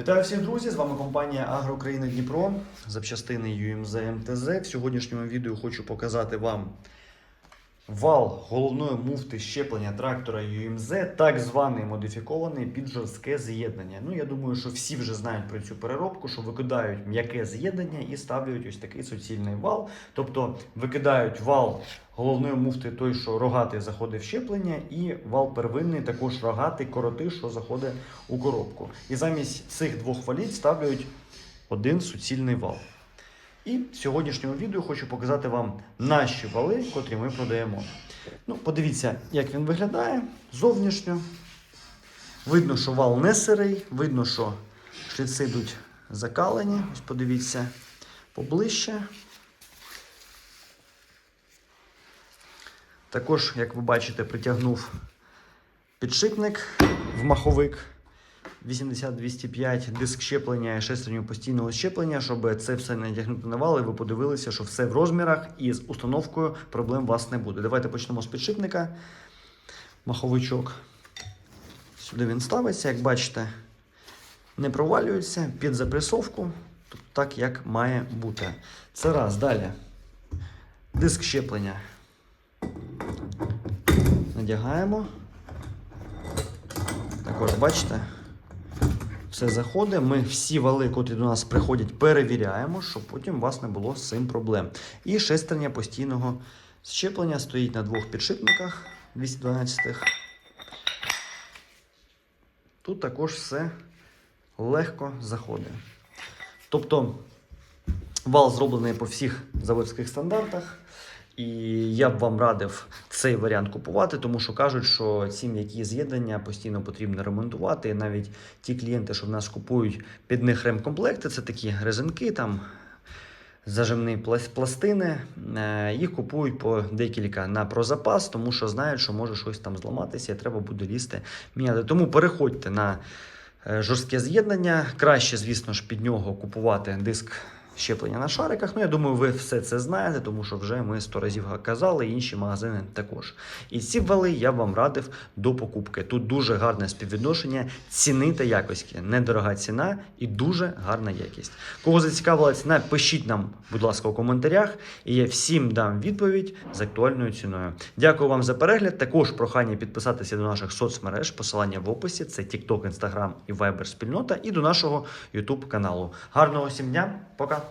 Вітаю всіх друзі! З вами компанія Агроукраїна Дніпро, запчастини UMZ МТЗ. В сьогоднішньому відео хочу показати вам вал головної муфти щеплення трактора UMZ, так званий модифікований під жорстке з'єднання. Ну, я думаю, що всі вже знають про цю переробку, що викидають м'яке з'єднання і ставлять ось такий суцільний вал. Тобто викидають вал головної муфти, той, що рогатий заходить в щеплення, і вал первинний, також рогатий, коротий, що заходить у коробку. І замість цих двох валіт ставлять один суцільний вал. І в сьогоднішньому відео хочу показати вам наші вали, котрі ми продаємо. Ну, подивіться, як він виглядає зовнішньо. Видно, що вал не сирий, видно, що шліци йдуть закалені. Ось подивіться поближче. Також, як ви бачите, притягнув підшипник в маховик 80-205, диск щеплення і шестерню постійного щеплення, щоб це все натягнути на вал, і ви подивилися, що все в розмірах і з установкою проблем у вас не буде. Давайте почнемо з підшипника. Маховичок. Сюди він ставиться, як бачите, не провалюється під запресовку, тобто так, як має бути. Це раз. Далі. Диск щеплення. Надягаємо. Також бачите, все заходить. Ми всі вали, котрі до нас приходять, перевіряємо, щоб потім у вас не було з цим проблем. І шестерня постійного щеплення стоїть на двох підшипниках 212 -х. Тут також все легко заходить. Тобто вал зроблений по всіх заводських стандартах. І я б вам радив цей варіант купувати, тому що кажуть, що ці м'які з'єднання постійно потрібно ремонтувати. І навіть ті клієнти, що в нас купують під них ремкомплекти, це такі резинки, там зажимні пластини. е, Їх купують по декілька на прозапас, тому що знають, що може щось там зламатися, і треба буде лізти міняти. Тому переходьте на е, жорстке з'єднання. Краще, звісно ж, під нього купувати диск щеплення на шариках. Ну, я думаю, ви все це знаєте, тому що вже ми сто разів казали, інші магазини також. І ці вали я вам радив до покупки. Тут дуже гарне співвідношення ціни та якості. Недорога ціна і дуже гарна якість. Кого зацікавила ціна, пишіть нам, будь ласка, у коментарях, і я всім дам відповідь з актуальною ціною. Дякую вам за перегляд. Також прохання підписатися до наших соцмереж, посилання в описі. Це TikTok, Instagram і Viber спільнота, і до нашого YouTube каналу. Гарного всім дня, пока!